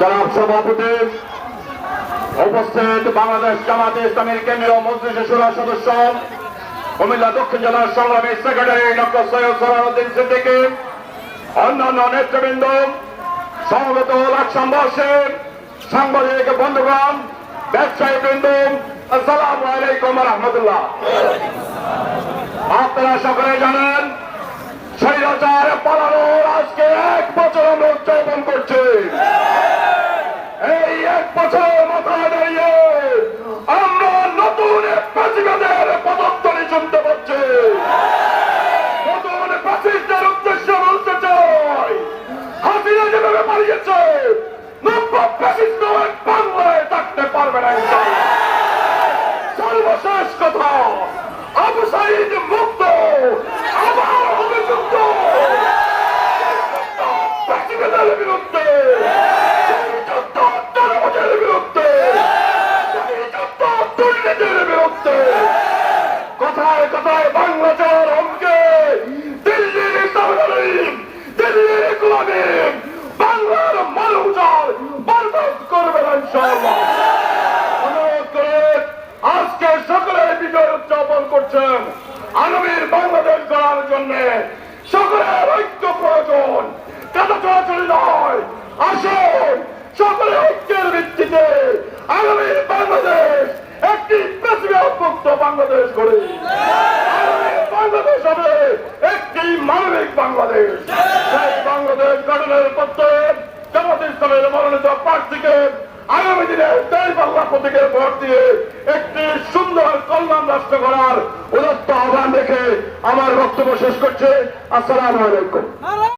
জনাব সভাপতি, উপস্থিত বাংলাদেশ জামাতে ইসলামীর কেন্দ্রীয় মজলিসের সুরা সদস্য, কুমিল্লা দক্ষিণ জেলার সাংবাদিক বন্ধুগণ ব্যবসায়ী বৃন্দ আসসালামু আলাইকুম রহমতুল্লাহ। আপনারা সকলে জানেন বাংলায় থাকতে পারবে না। সর্বশেষ কথা, আবু সাইদ মুক্ত, আবার হবে যুক্ত প্রেসিডেন্টের বিরুদ্ধে কথায় কথায় বাংলা অঙ্কে দিল্লির দিল্লির গোলামিম করছেন আগামীর বাংলাদেশ গড়ার জন্য সকলের ঐক্য প্রয়োজন। চলাচল নয়। আসুন সকলে ঐক্যের ভিত্তিতে বাংলাদেশ একটি বাংলাদেশ বাংলাদেশ হবে একটি মানবিক বাংলাদেশ। বাংলাদেশ গঠনের পক্ষে জামাত ইসলামের মনোনীত প্রার্থীকে আগামী দিনে তাই বাংলা প্রতীকের ভোট দিয়ে একটি সুন্দর কল্যাণ রাষ্ট্র করার উদত্ত আহ্বান দেখে আমার বক্তব্য শেষ করছে। আসসালাম আলাইকুম।